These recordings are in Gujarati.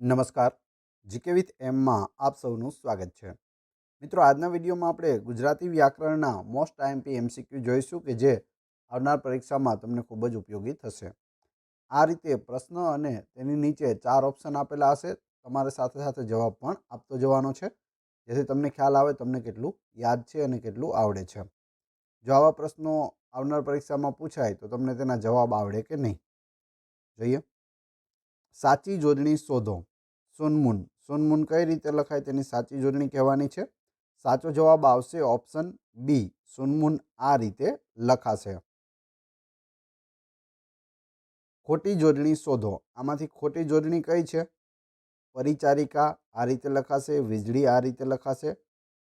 નમસ્કાર. જીકે વિથ એમમાં આપ સૌનું સ્વાગત છે. મિત્રો, આજના વિડીયોમાં આપણે ગુજરાતી વ્યાકરણના મોસ્ટ આઈએમપી એમસીક્યુ જોઈશું કે જે આવનાર પરીક્ષામાં તમને ખૂબ જ ઉપયોગી થશે. આ રીતે પ્રશ્ન અને તેની નીચે ચાર ઓપ્શન આપેલા હશે. તમારે સાથે સાથે જવાબ પણ આપતો જવાનો છે. જેથી તમને ખ્યાલ આવે, તમને કેટલું યાદ છે અને કેટલું આવડે છે. જો આવા પ્રશ્નો આવનાર પરીક્ષામાં પૂછાય, તો તમને તેના જવાબ આવડે કે નહીં? જોઈએ. સાચી જોડણી શોધો. સુનમુન. સુનમુન કઈ રીતે લખાય તેની સાચી જોડણી કહેવાની છે? સાચો જવાબ આવશે ઓપ્શન બી. સુનમુન આ રીતે લખાશે. ખોટી જોડણી શોધો. આમાંથી ખોટી જોડણી કઈ છે? પરિચારિકા આ રીતે લખાશે, વીજળી આ રીતે લખાશે,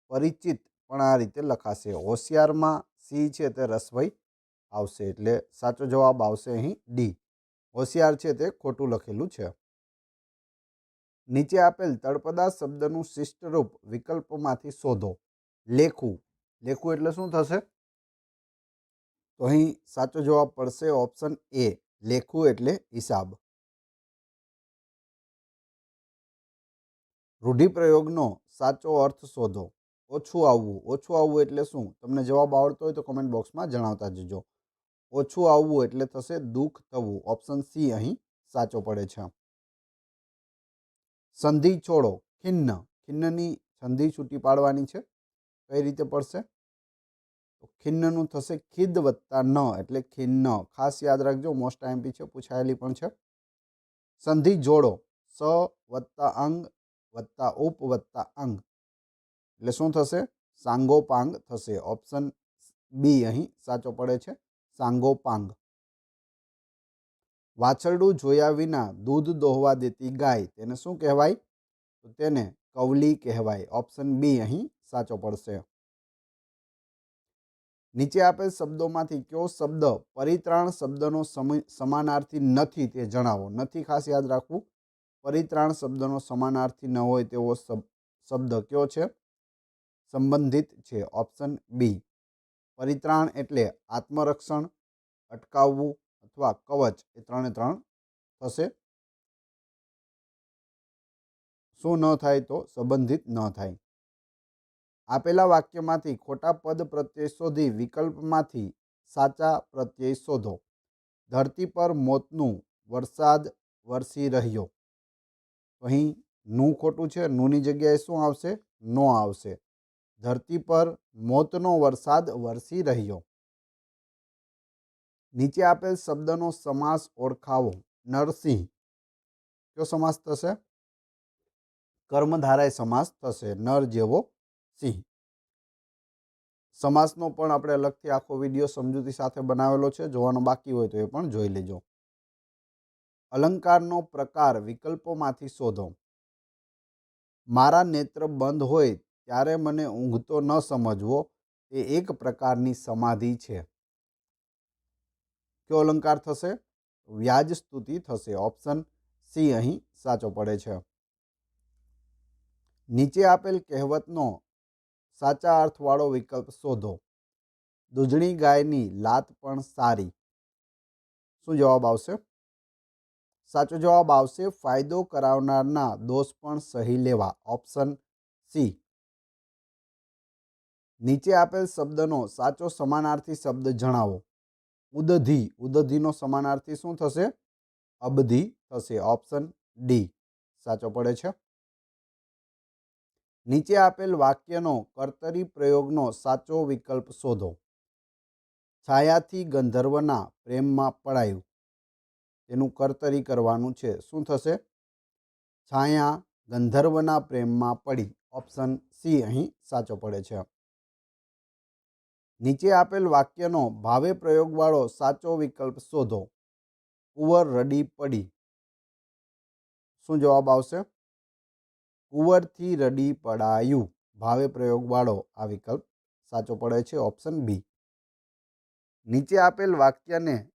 પરિચિત પણ આ રીતે લખાશે. હોશિયારમાં સી છે તે રસવઈ આવશે એટલે સાચો જવાબ આવશે અહીં ડી. હોશિયાર છે તે ખોટું લખેલું છે. નીચે આપેલ તળપદા શબ્દનું શિષ્ટરૂપ વિકલ્પમાંથી શોધો. લેખું. લેખું એટલે શું થશે? તો અહીં સાચો જવાબ પડશે ઓપ્શન એ, લેખું એટલે હિસાબ. રૂઢિપ્રયોગનો સાચો અર્થ શોધો. ઓછું આવવું. ઓછું આવવું એટલે શું? તમને જવાબ આવડતો હોય તો કમેન્ટ બોક્સમાં જણાવતા જજો. ઓછું આવવું એટલે થશે દુઃખ થવું. ઓપ્શન સી અહીં સાચો પડે છે. સંધિ છોડો, ખિન્ન. ખિન્નની સંધિ છૂટી પાડવાની છે. કઈ રીતે પડશે? ખિન્નનું થશે ખિદ વત્તા ન, એટલે ખિન્ન. ખાસ યાદ રાખજો મોસ્ટ આઈએમપી છે, પૂછાયેલી પણ છે. સંધિ જોડો, સ વત્તા અંગ વત્તા ઉપ વત્તા અંગ. એટલે શું થશે? સાંગોપાંગ થશે. ઓપ્શન બી અહીં સાચો પડે છે. સાંગોપાંગ. વાછરડું જોયા વિના દૂધ દોહવા દેતી ગાય. તેને શું કહેવાય? તો તેને કવલી કહેવાય. ઓપ્શન બી અહીં સાચો પડશે. નીચે આપેલ શબ્દોમાંથી કયો શબ્દ પરિત્રાણ શબ્દનો સમાનાર્થી નથી તે જણાવો. નથી ખાસ યાદ રાખવું. પરિત્રાણ શબ્દનો સમાનાર્થી ન હોય તેવો શબ્દ કયો છે? સંબંધિત છે. Option B. પરિત્રાણ એટલે આત્મરક્ષણ, અટકાવવું અથવા કવચ એ ત્રણે ત્રણ થશે. શું ન થાય તો સંબંધિત ન થાય. આપેલા વાક્યમાંથી ખોટા પદ પ્રત્યય શોધી વિકલ્પમાંથી સાચા પ્રત્યય શોધો. ધરતી પર મોતનું વરસાદ વરસી રહ્યો. અહીં નું ખોટું છે, નુની જગ્યાએ શું આવશે? નો આવશે. ધરતી પર મોતનો વરસાદ વરસી રહ્યો. નીચે આપેલ શબ્દનો સમાસ ઓળખાવો. નરસિંહ. કયો સમાસ થશે? કર્મધારાય સમાસ થશે. નર જેવો સિંહ. સમાસનો પણ આપણે અલગથી આખો વીડિયો સમજૂતી સાથે બનાવેલો છે. જોવાનો બાકી હોય તો એ પણ જોઈ લેજો. અલંકારનો પ્રકાર વિકલ્પોમાંથી શોધો. મારા નેત્ર બંધ હોય ત્યારે મને ઊંઘતો ન સમજવો. એ એક પ્રકારની સમાધિ છે. કયો અલંકાર થશે? વ્યાજ સ્તુતિ થશે. ઓપ્શન સી અહીં સાચો પડે છે. નીચે આપેલ કહેવતનો સાચા અર્થવાળો વિકલ્પ શોધો. દૂધણી ગાયની લાત પણ સારી. શું જવાબ આવશે? સાચો જવાબ આવશે, ફાયદો કરાવનારના દોષ પણ સહી લેવા. ઓપ્શન સી નીચે આપેલ શબ્દનો સાચો સમાનાર્થી શબ્દ જણાવો. ઉદધી. ઉદધિનો સમાનાર્થી શું થશે? અબધિ થશે. Option D. સાચો પડે છે. નીચે આપેલ વાક્યનો કર્તરી પ્રયોગનો સાચો વિકલ્પ શોધો. છાયાથી ગંધર્વના પ્રેમમાં પડાયું. તેનું કર્તરી કરવાનું છે. શું થશે? છાયા ગંધર્વના પ્રેમમાં પડી. ઓપ્શન સી અહીં સાચો પડે છે. નીચે આપેલ વાક્યનો ભાવે પ્રયોગવાળો સાચો વિકલ્પ શોધો. કુંવર રડી પડી. શું જવાબ આવશે? કુંવરથી રડી પડાયું. ભાવે પ્રયોગવાળો આ વિકલ્પ સાચો પડે છે ઓપ્શન બી. નીચે આપેલ વાક્યને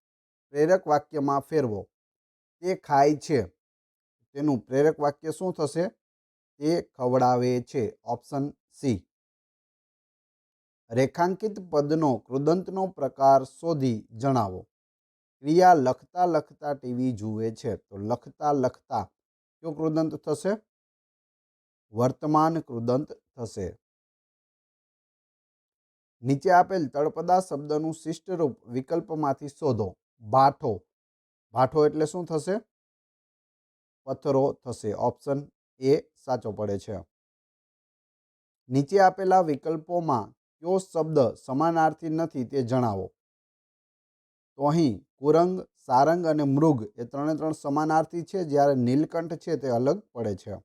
પ્રેરક વાક્યમાં ફેરવો. તે ખાય છે. તેનું પ્રેરક વાક્ય શું થશે? તે ખવડાવે છે. Option C. રેખાંકિત પદનો કૃદંતનો પ્રકાર શોધી જણાવો. ક્રિયા લખતા લખતા ટીવી જુએ છે, તો લખતા લખતા કયો કૃદંત થશે? વર્તમાન કૃદંત થશે. નીચે આપેલ તળપદા શબ્દનું શિષ્ટ રૂપ વિકલ્પમાંથી શોધો. ભાઠો. ભાઠો એટલે શું થશે? પથ્થરો થશે. ઓપ્શન એ સાચો પડે છે. નીચે આપેલા વિકલ્પોમાં કયો શબ્દ સમાનાર્થી નથી તે જણાવો. તો અહીં કુરંગ, સારંગ અને મૃગ એ ત્રણે ત્રણ સમાનાર્થી છે. જ્યારે નીલકંઠ છે તે અલગ પડે છે.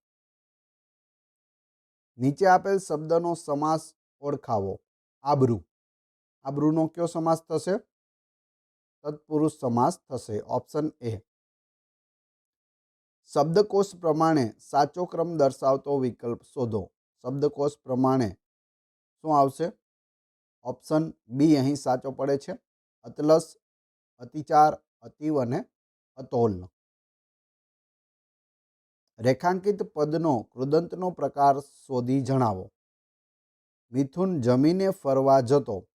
નીચે આપેલ શબ્દનો સમાસ ઓળખાવો. આબરૂ. આબરૂનો કયો સમાસ થશે? તત્પુરુષ સમાસ થશે. Option A. શબ્દકોશ પ્રમાણે સાચો ક્રમ દર્શાવતો વિકલ્પ શોધો. શબ્દકોશ પ્રમાણે શું આવશે? ઓપ્શન બી અહીં સાચો પડે છે. અતલસ, અતિચાર, અતિવ અને અતોલ. રેખાંકિત પદનો કૃદંતનો પ્રકાર શોધી જણાવો. મિથુન જમીને ફરવા જતો.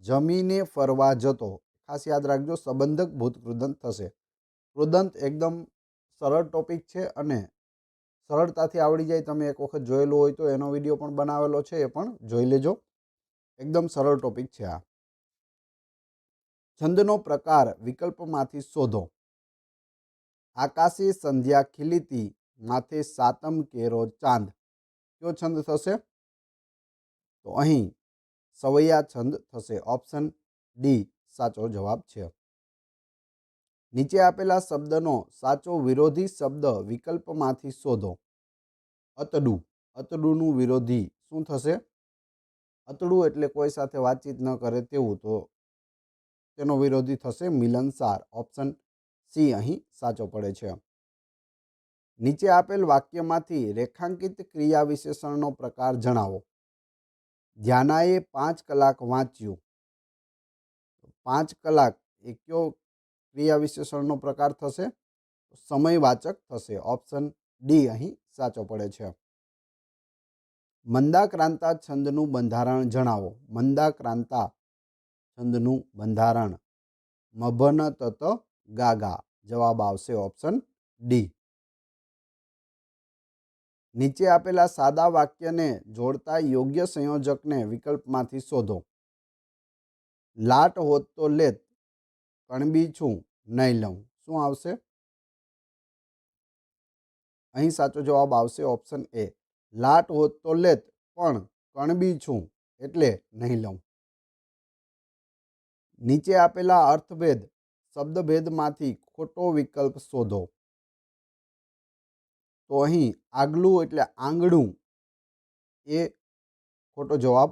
જમીને ફરવા જતો. ખાસ યાદ રાખજો, સંબંધક ભૂત કૃદંત થશે. કૃદંત એકદમ સરળ ટોપિક છે અને સરળતાથી આવડી જાય. તમે એક વખત જોયેલું હોય તો એનો વીડિયો પણ બનાવેલો છે, એ પણ જોઈ લેજો. એકદમ સરળ ટોપિક છે આ. છંદનો પ્રકાર વિકલ્પમાંથી શોધો. આકાશી સંધ્યા ખીલીતી, માથે સાતમ કેરો ચાંદ. કયો છંદ થશે? તો અહીં સવૈયા છંદ થશે. ઓપ્શન ડી, સાચો જવાબ છે. નીચે આપેલા શબ્દનો સાચો વિરોધી શબ્દ વિકલ્પમાંથી શોધો. અતડું. અતડુંનું વિરોધી શું થશે? અતડું એટલે કોઈ સાથે વાતચીત ન કરે તેવું તો તેનો વિરોધી થશે મિલનસાર ઓપ્શન સી અહીં સાચો પડે છે. નીચે આપેલ વાક્યમાંથી રેખાંકિત ક્રિયા વિશેષણનો પ્રકાર જણાવો. ધ્યાનાએ પાંચ કલાક વાંચ્યું. પાંચ કલાક એ કયો ક્રિયા વિશેષણનો પ્રકાર થશે? સમયવાચક થશે. ઓપ્શન ડી અહીં સાચો પડે છે. મંદાક્રાંતા છંદનું બંધારણ જણાવો. મંદાક્રાંતા છંદનું બંધારણ. મભન તત ગાગા. જવાબ આવશે ઓપ્શન ડી નીચે આપેલા સાદા વાક્યને જોડતા યોગ્ય સંયોજકને વિકલ્પમાંથી શોધો. લાટ હોત તો લેત, કણબી છું, નહીં લઉં. શું આવશે? અહીં સાચો જવાબ આવશે ઓપ્શન એ લાટ હોત તો લેત, પણ કણબી છું એટલે નહીં લઉં. નીચે આપેલા અર્થભેદ, શબ્દભેદમાંથી ખોટો વિકલ્પ શોધો. તો અહીં આગલું એટલે આંગળું, એ ખોટો જવાબ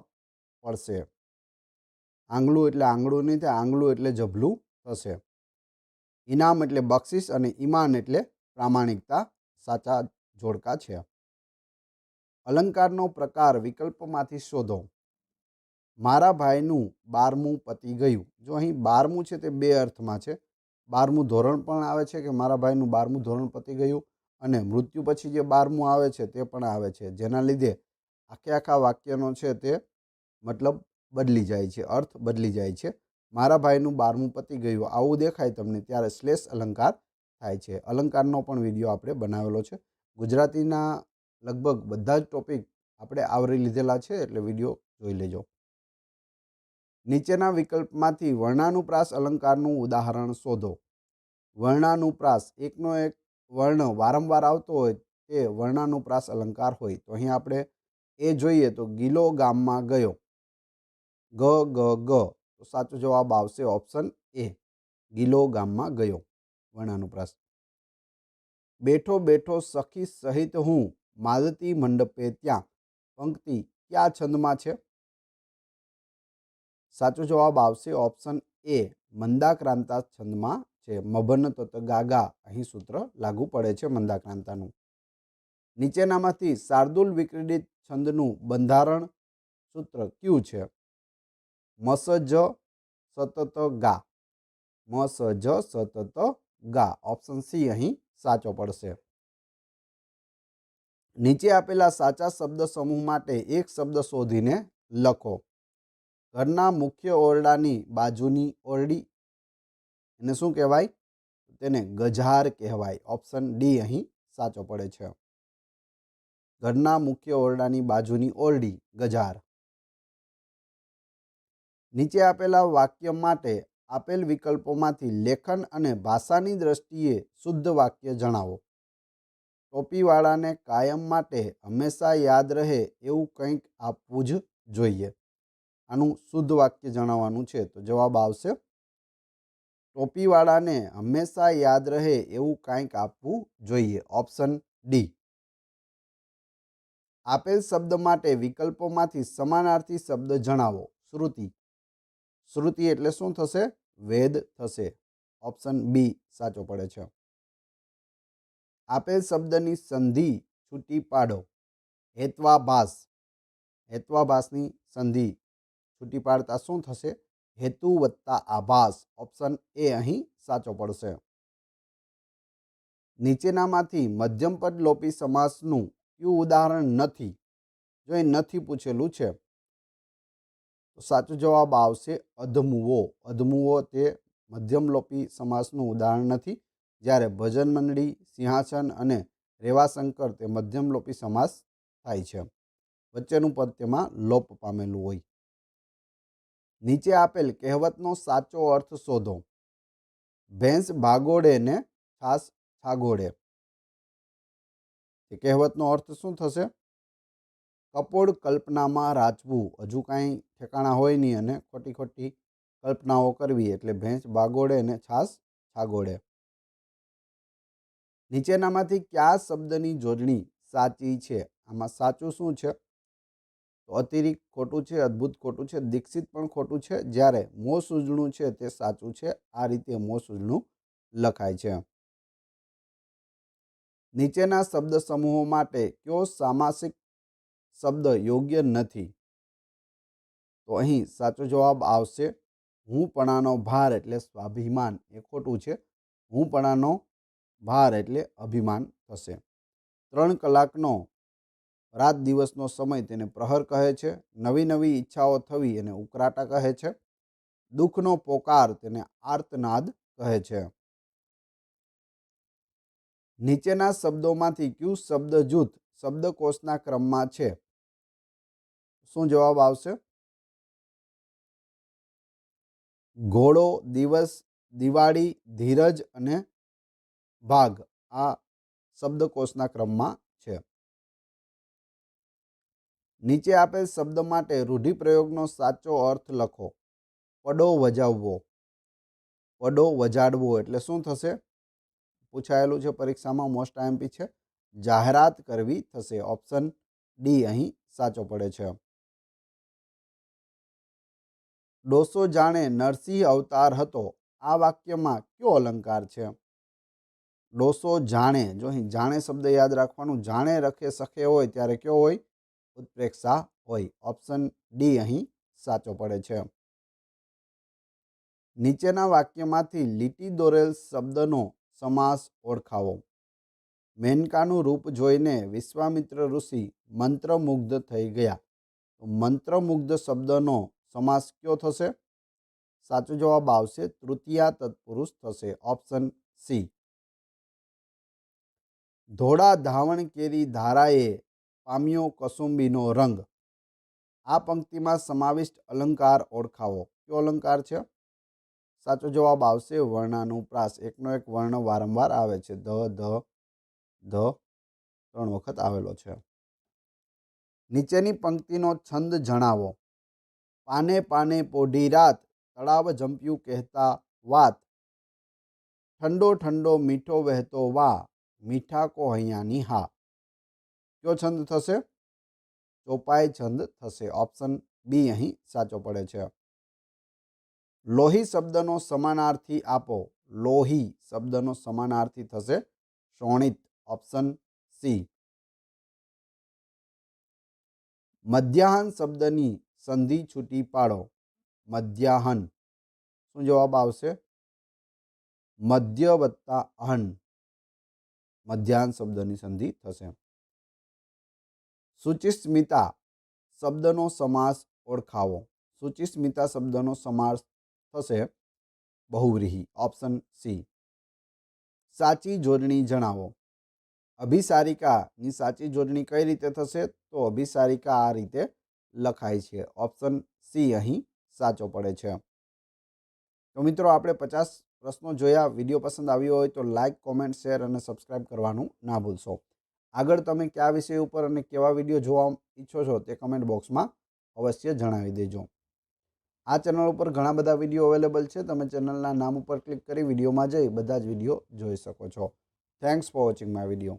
પડશે. આંગળું એટલે આંગળું નહીં થાય, આંગળું એટલે જભલું થશે. ઇનામ એટલે બક્ષિસ અને ઈમાન એટલે પ્રામાણિકતા, સાચા જોડકા છે. અલંકારનો પ્રકાર વિકલ્પમાંથી શોધો. મારા ભાઈનું બારમું પતી ગયું. જો અહીં બારમું છે તે બે અર્થમાં છે. બારમું ધોરણ પણ આવે છે કે મારા ભાઈનું બારમું ધોરણ પતી ગયું અને મૃત્યુ પછી જે બારમું આવે છે તે પણ આવે છે. જેના લીધે આખે આખા વાક્યનો છે તે મતલબ બદલી જાય છે, અર્થ બદલી જાય છે. મારા ભાઈનું બારમું પતી ગયું. આવું દેખાય તમને ત્યારે શ્લેષ અલંકાર થાય છે. અલંકારનો પણ વીડિયો આપણે બનાવેલો છે. ગુજરાતીના લગભગ બધા જ ટોપિક આપણે આવરી લીધેલા છે, એટલે વીડિયો જોઈ લેજો. નીચેના વિકલ્પમાંથી વર્ણાનુપ્રાસ અલંકારનું ઉદાહરણ શોધો. વર્ણાનુપ્રાસ એકનો એક વર્ણ વારંવાર આવતો હોય તે વર્ણાનુપ્રાસ અલંકાર હોય. તો અહીં આપણે એ જોઈએ તો ગિલો ગામમાં ગયો. ગ ગ ગ. તો સાચો જવાબ આવશે ઓપ્શન એ. ગિલો ગામમાં ગયો વર્ણાનુપ્રાસ. બેઠો બેઠો સખી સહિત હું માલતી મંડપે ત્યાં પંક્તિ કયા છંદમાં છે? સાચો જવાબ આવશે ઓપ્શન એ, મંદાક્રાંતા છંદમાં છે. મભન તત ગાગા અહીં સૂત્ર લાગુ પડે છે મંદાક્રાંતાનું. નીચેનામાંથી શાર્દુલ વિક્રીડિત છંદનું બંધારણ સૂત્ર કયું છે? મસ જ સતત ગા. મસ જ સતત ગા. ઓપ્શન સી અહીં સાચો પડશે. નીચે આપેલા સાચા શબ્દ સમૂહ માટે એક શબ્દ શોધીને લખો. ઘરના મુખ્ય ઓરડાની બાજુની ઓરડી. એને શું કહેવાય? તેને ગજાર કહેવાય. ઓપ્શન ડી અહીં સાચો પડે છે. ઘરના મુખ્ય ઓરડાની બાજુની ઓરડી ગજાર નીચે આપેલા વાક્ય માટે આપેલ વિકલ્પોમાંથી લેખન અને ભાષાની દ્રષ્ટિએ શુદ્ધ વાક્ય જણાવો. ટોપીવાળાને કાયમ માટે હંમેશા યાદ રહે એવું કંઈક આપવું જ જોઈએ. આનું શુદ્ધ વાક્ય જણાવવાનું છે. તો જવાબ આવશે. ટોપીવાળાને હંમેશા યાદ રહે એવું કાંઈક આપવું જોઈએ. Option D. આપેલ શબ્દ માટે વિકલ્પોમાંથી સમાનાર્થી શબ્દ જણાવો. શ્રુતિ. શ્રુતિ એટલે શું થશે? વેદ થશે. ઓપ્શન બી સાચો પડે છે. આપેલ શબ્દની સંધિ છૂટી પાડો. હેત્વાભાસ. હેત્વાભાસની સંધિ છૂટી પાડતા શું થશે? હેતુ વત્તા આભાસ. ઓપ્શન એ અહીં સાચો પડશે. નીચેનામાંથી મધ્યમપદ લોપી સમાસનું કયું ઉદાહરણ નથી. જો એ નથી પૂછેલું છે, તો સાચો જવાબ આવશે અધમુવો. અધમુવો તે મધ્યમલોપી સમાસનું ઉદાહરણ નથી. જ્યારે ભજન મંડળી, સિંહાસન અને રેવાશંકર તે મધ્યમલોપી સમાસ થાય છે. વચ્ચેનું પદ તેમાં લોપ પામેલું હોય. નીચે આપેલ કહેવતનો સાચો અર્થ શોધો. ભેંસ ભાગોડે ને છાસ છાગોડે તે કહેવતનો અર્થ શું થશે? કપોળ કલ્પનામાં રાચવું. હજુ કાંઈ ઠેકાણા હોય નહીં અને ખોટી ખોટી કલ્પનાઓ કરવી. એટલે ભેંસ બાગોડે ને છાસ છાગોડે નીચેનામાંથી કયા શબ્દની જોડણી સાચી છે? આમાં સાચું શું છે? તો અતિરિક્ત ખોટું છે, અદ્ભુત ખોટું છે, દીક્ષિત પણ ખોટું છે. જ્યારે મો સૂજણું છે તે સાચું છે. આ રીતે મો સૂજણું લખાય છે. નીચેના શબ્દ સમૂહો માટે કયો સામાસિક શબ્દ યોગ્ય નથી? તો અહીં સાચો જવાબ આવશે, હું પણાનો ભાર એટલે સ્વાભિમાન. એ ખોટું છે. હુંપણાનો ભાર એટલે અભિમાન થશે. ત્રણ કલાકનો રાત દિવસનો સમય તેને પ્રહર કહે છે, નવી નવી ઈચ્છાઓ થવી એને ઉકરાટા કહે છે, દુઃખનો પોકાર તેને આર્તનાદ કહે છે. નીચેના શબ્દોમાંથી ક્યુ શબ્દ જૂથ શબ્દકોશના ક્રમમાં છે? શું જવાબ આવશે? ઘોડો દિવસ દિવાળી ધીરજ અને ભાગ આ શબ્દકોશના ક્રમમાં છે. નીચે આપેલ શબ્દ માટે રૂઢિપ્રયોગનો સાચો અર્થ લખો. પડો વજાવવો. પડો વજાડવો એટલે શું થશે? પૂછાયેલું છે પરીક્ષામાં મોસ્ટ આઈએમપી છે. જાહેરાત કરવી થશે. ઓપ્શન ડી અહીં સાચો પડે છે. ડોસો જાણે નરસિંહ અવતાર હતો. આ વાક્યમાં કયો અલંકાર છે? ડોસો જાણે, જો અહીં જાણે શબ્દ યાદ રાખવાનું, જાણે, રખે, સખે હોય, ત્યારે કયો હોય? ઉત્પ્રેક્ષા હોય. ઓપ્શન ડી અહીં સાચો પડે છે. નીચેના વાક્યમાંથી લીટી દોરેલ શબ્દનો સમાસ ઓળખાવો. મેનકાનું રૂપ જોઈને વિશ્વામિત્ર ઋષિ મંત્રમુગ્ધ થઈ ગયા. તો મંત્રમુગ્ધ શબ્દનો સમાસ કયો થશે? સાચો જવાબ આવશે, તૃતીયા તત્પુરુષ થશે. Option C. ધોળા ધાવણ કેરી ધારાએ પામ્યો કસુંબીનો રંગ. આ પંક્તિમાં સમાવિષ્ટ અલંકાર ઓળખાવો. કયો અલંકાર છે? સાચો જવાબ આવશે વર્ણાનુપ્રાસ એકનો એક વર્ણ વારંવાર આવે છે. ધ ધ ધ ત્રણ વખત આવેલો છે. નીચેની પંક્તિનો છંદ જણાવો. પાને પાને પોઢી રાત, તળાવ જંપ્યું કહેતા વાત. ઠંડો ઠંડો મીઠો વહેતો વા. મીઠા કો હૈયાની હા. કયો છંદ થશે? ચોપાઈ છંદ થશે. ઓપ્શન બી અહીં સાચો પડે છે. લોહી શબ્દનો સમાનાર્થી આપો. લોહી શબ્દનો સમાનાર્થી થશે. શોણિત ઓપ્શન સી. મધ્યાહન શબ્દની સંધિ છૂટી પાડો. મધ્યાહન. શું જવાબ આવશે? મધ્ય વત્તા અહન. મધ્યાહન શબ્દની સંધિ થશે. સૂચિસ્મિતા શબ્દનો સમાસ ઓળખાવો. સૂચિસ્મિતા શબ્દનો સમાસ થશે બહુવ્રીહી, ઓપ્શન સી. સાચી જોડણી જણાવો. અભિસારિકાની સાચી જોડણી કઈ રીતે થશે? તો અભિસારિકા આ રીતે લખાય છે. ઓપ્શન સી અહીં સાચો પડે છે. તો મિત્રો, આપણે પચાસ પ્રશ્નો જોયા, વીડિયો પસંદ આવ્યો હોય તો લાઇક કોમેન્ટ શેર અને સબસ્ક્રાઇબ કરવાનું ના ભૂલશો. આગળ તમે કયા વિષય ઉપર અને કેવા વીડિયો જોવા ઈચ્છો છો તે કમેન્ટ બોક્સમાં અવશ્ય જણાવી દેજો. આ ચેનલ ઉપર ઘણા બધા વીડિયો અવેલેબલ છે. તમે ચેનલના નામ ઉપર ક્લિક કરી વિડીયોમાં જઈ બધા જ વીડિયો જોઈ શકો છો. Thanks for watching my video